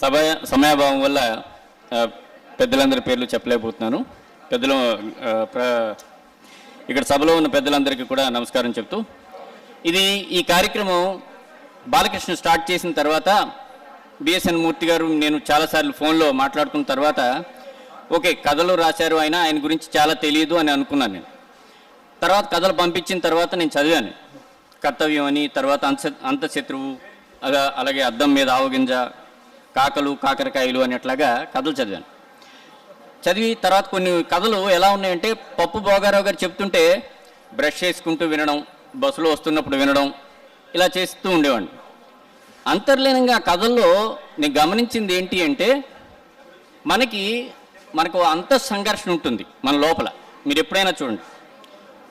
సభ సమయాభావం వల్ల పెద్దలందరి పేర్లు చెప్పలేకపోతున్నాను. పెద్దలు ప్ర- ఇక్కడ సభలో ఉన్న పెద్దలందరికీ కూడా నమస్కారం చెప్తూ ఇది ఈ కార్యక్రమం బాలకృష్ణ స్టార్ట్ చేసిన తర్వాత బిఎస్ఎన్ మూర్తి గారు నేను చాలాసార్లు ఫోన్లో మాట్లాడుకున్న తర్వాత ఓకే కథలు రాశారు ఆయన ఆయన గురించి చాలా తెలియదు అని అనుకున్నాను నేను. తర్వాత కథలు పంపించిన తర్వాత నేను చదివాను. కర్తవ్యం అని తర్వాత అంత అంతశత్రువు అలా అలాగే అద్దం మీద ఆవగింజ కాకలు కాకరకాయలు అనేట్లాగా కథలు చదివాను. చదివి తర్వాత కొన్ని కథలు ఎలా ఉన్నాయంటే పప్పు భోగారావు గారు చెప్తుంటే బ్రష్ చేసుకుంటూ వినడం బస్సులో వస్తున్నప్పుడు వినడం ఇలా చేస్తూ ఉండేవాడిని. అంతర్లీనంగా కథల్లో నేను గమనించింది ఏంటి అంటే మనకి మనకు అంత సంఘర్షణ ఉంటుంది మన లోపల. మీరు ఎప్పుడైనా చూడండి.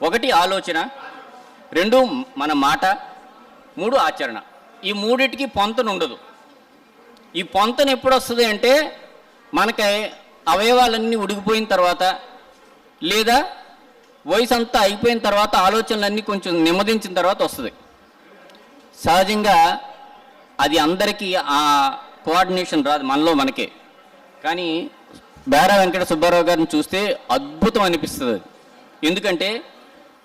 ఒకటి ఆలోచన రెండు మన మాట మూడు ఆచరణ. ఈ మూడిటికి పొంతన ఉండదు. ఈ పొంతన ఎప్పుడు వస్తుంది అంటే మనకి అవయవాలన్నీ ఉడికిపోయిన తర్వాత లేదా వయసు అంతా అయిపోయిన తర్వాత ఆలోచనలన్నీ కొంచెం నెమ్మదించిన తర్వాత వస్తుంది. సహజంగా అది అందరికీ ఆ కోఆర్డినేషన్ రాదు మనలో మనకే. కానీ బేరా వెంకట సుబ్బారావు గారిని చూస్తే అద్భుతం అనిపిస్తుంది ఎందుకంటే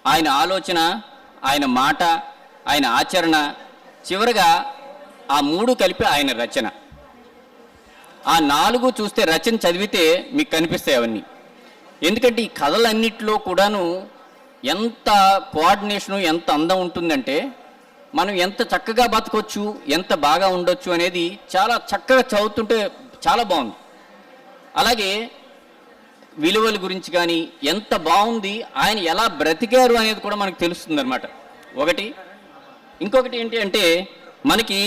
ఆయన ఆలోచన ఆయన మాట ఆయన ఆచరణ చివరగా ఆ మూడు కలిపి ఆయన రచన. ఆ నాలుగు చూస్తే రచన చదివితే మీకు కనిపిస్తాయి అవన్నీ. ఎందుకంటే ఈ కథలన్నిటిలో కూడాను ఎంత కోఆర్డినేషను ఎంత అందం ఉంటుందంటే మనం ఎంత చక్కగా బతకొచ్చు ఎంత బాగా ఉండొచ్చు అనేది చాలా చక్కగా చదువుతుంటే చాలా బాగుంది. అలాగే విలువల గురించి కానీ ఎంత బాగుంది ఆయన ఎలా బ్రతికారు అనేది కూడా మనకు తెలుస్తుంది అనమాట ఒకటి. ఇంకొకటి ఏంటి అంటే మనకి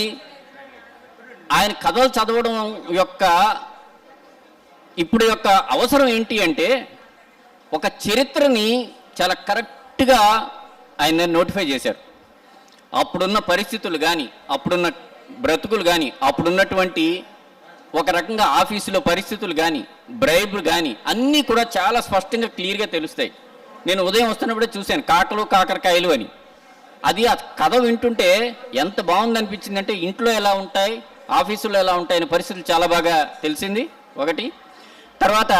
ఆయన కథలు చదవడం యొక్క ఇప్పుడు యొక్క అవసరం ఏంటి అంటే ఒక చరిత్రని చాలా కరెక్ట్గా ఆయన నోటిఫై చేశారు. అప్పుడున్న పరిస్థితులు కానీ అప్పుడున్న బ్రతుకులు కానీ అప్పుడున్నటువంటి ఒక రకంగా ఆఫీసులో పరిస్థితులు కానీ బ్రైబులు కానీ అన్నీ కూడా చాలా స్పష్టంగా క్లియర్గా తెలుస్తాయి. నేను ఉదయం వస్తున్నప్పుడే చూశాను కాకలు కాకరకాయలు అని. అది ఆ కథ వింటుంటే ఎంత బాగుంది అనిపించిందంటే ఇంట్లో ఎలా ఉంటాయి ఆఫీసులో ఎలా ఉంటాయని పరిస్థితులు చాలా బాగా తెలిసింది. ఒకటి. తర్వాత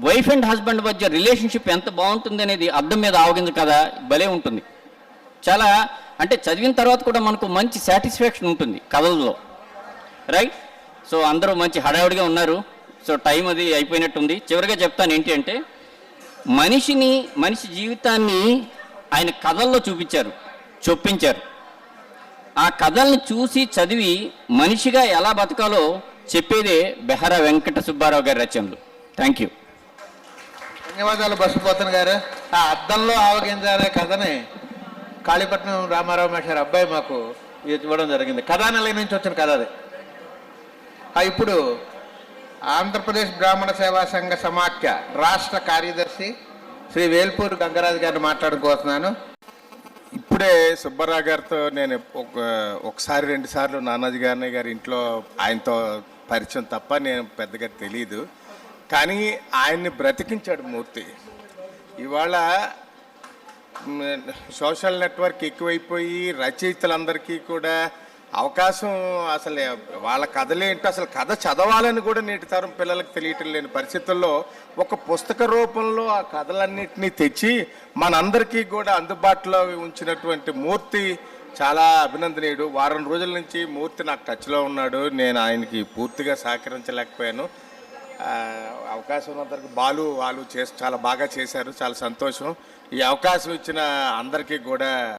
వైఫ్ అండ్ హస్బెండ్ మధ్య రిలేషన్షిప్ ఎంత బాగుంటుంది అనేది అర్థం మీద ఆవగింది కదా భలే ఉంటుంది. చాలా అంటే చదివిన తర్వాత కూడా మనకు మంచి సాటిస్ఫాక్షన్ ఉంటుంది కథల్లో. రైట్? సో అందరూ మంచి హడావుడిగా ఉన్నారు. సో టైం అది అయిపోయినట్టుంది. చివరిగా చెప్తాను ఏంటి అంటే మనిషిని మనిషి జీవితాన్ని ఆయన కథల్లో చూపించారు చొప్పించారు. ఆ కథల్ని చూసి చదివి మనిషిగా ఎలా బతకాలో చెప్పేదే బెహర వెంకట సుబ్బారావు గారి రచనలు. థ్యాంక్ యూ ధన్యవాదాలు బసుపోతన్ గారు. ఆ అద్దంలో ఆవగింజాలే కథని కాళీపట్నం రామారావు మేషారు అబ్బాయి మాకు ఇవ్వడం జరిగింది. కథానిలయం నుంచి వచ్చిన కథ అది. ఇప్పుడు ఆంధ్రప్రదేశ్ బ్రాహ్మణ సేవా సంఘ సమాఖ్య రాష్ట్ర కార్యదర్శి శ్రీ వేల్పూర్ గంగరాజు గారిని మాట్లాడుకోతున్నాను ఇప్పుడే సుబ్బారావు గారితో నేను ఒక ఒకసారి రెండు సార్లు నానాజీ గారిని గారి ఇంట్లో ఆయనతో పరిచయం తప్ప నేను పెద్దగా తెలియదు కానీ ఆయన్ని బ్రతికించాడు మూర్తి. ఇవాళ సోషల్ నెట్వర్క్ ఎక్కువైపోయి రచయితలందరికీ కూడా అవకాశం అసలు వాళ్ళ కథలేంటో అసలు కథ చదవాలని కూడా నేటి తరం పిల్లలకు తెలియటం లేని పరిస్థితుల్లో ఒక పుస్తక రూపంలో ఆ కథలన్నింటినీ తెచ్చి మనందరికీ కూడా అందుబాటులో ఉంచినటువంటి మూర్తి చాలా అభినందనీయుడు. వారం రోజుల నుంచి మూర్తి నాకు టచ్లో ఉన్నాడు. నేను ఆయనకి పూర్తిగా సహకరించలేకపోయాను. అవకాశం ఉన్నంతవరకు బాలు వాళ్ళు చేసి చాలా బాగా చేశారు. చాలా సంతోషం. ఈ అవకాశం ఇచ్చిన అందరికీ కూడా